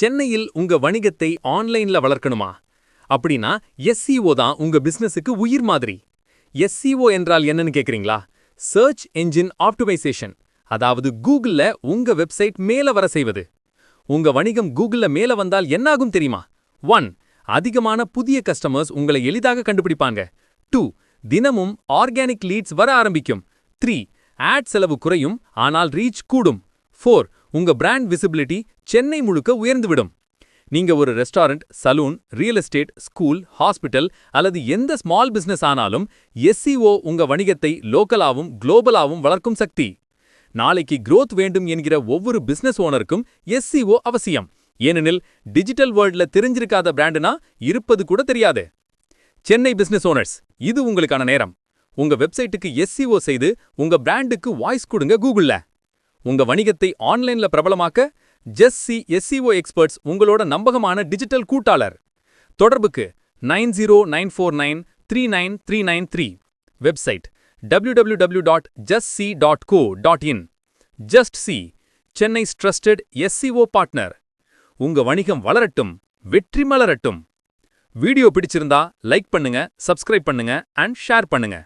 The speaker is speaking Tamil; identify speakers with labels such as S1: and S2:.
S1: சென்னையில் உங்க வணிகத்தை ஆன்லைன்ல வளர்க்கணுமா? அப்படின்னா எஸ்சிஓ தான் உங்க பிசினஸுக்கு உயிர் மாதிரி. எஸ்சிஓ என்றால் என்னன்னு கேக்குறீங்களா? சர்ச் என்ஜின் ஆப்டிமைசேஷன் அதாவது கூகுள்ல உங்க வெப்சைட் மேல வர செய்வது. உங்க வணிகம் கூகுள்ல மேல வந்தால் என்னாகும் தெரியுமா? ஒன் அதிகமான புதிய கஸ்டமர்ஸ் உங்களை எளிதாக கண்டுபிடிப்பாங்க. டூ தினமும் ஆர்கானிக் லீட்ஸ் வர ஆரம்பிக்கும். த்ரீ ஆட் செலவு குறையும் ஆனால் ரீச் கூடும். ஃபோர் உங்க பிராண்ட் விசிபிலிட்டி சென்னை முழுக்க உயர்ந்துவிடும். நீங்க ஒரு restaurant salon real estate school hospital அல்லது எந்த ஸ்மால் பிசினஸ் ஆனாலும் எஸ்சிஓ உங்க வணிகத்தை லோக்கலாவும் குளோபலாவும் வளர்க்கும் சக்தி. நாளைக்கு குரோத் வேண்டும் என்கிற ஒவ்வொரு பிசினஸ் ஓனருக்கும் எஸ்சிஓ அவசியம். ஏனெனில் டிஜிட்டல் வேர்ல்டில் தெரிஞ்சிருக்காத பிராண்டுனா இருப்பது கூட தெரியாது. சென்னை பிசினஸ் ஓனர்ஸ் இது உங்களுக்கான நேரம். உங்க வெப்சைட்டுக்கு எஸ்சிஓ செய்து உங்க பிராண்டுக்கு வாய்ஸ் கொடுங்க கூகுள்ல. உங்க வணிகத்தை ஆன்லைன்ல பிரபலமாக்க ஜெஸ் சி எஸ்சிஓ எக்ஸ்பர்ட்ஸ் உங்களோட நம்பகமான டிஜிட்டல் கூட்டாளர். தொடர்புக்கு nine zero nine four nine three nine three nine three. Website W W W dot just C dot co dot in just C Chennai trusted SEO partner உங்க வணிகம் வளரட்டும் வெற்றி மலரட்டும். வீடியோ பிடிச்சிருந்தா லைக் பண்ணுங்க சப்ஸ்கிரைப் பண்ணுங்க அண்ட் ஷேர் பண்ணுங்க.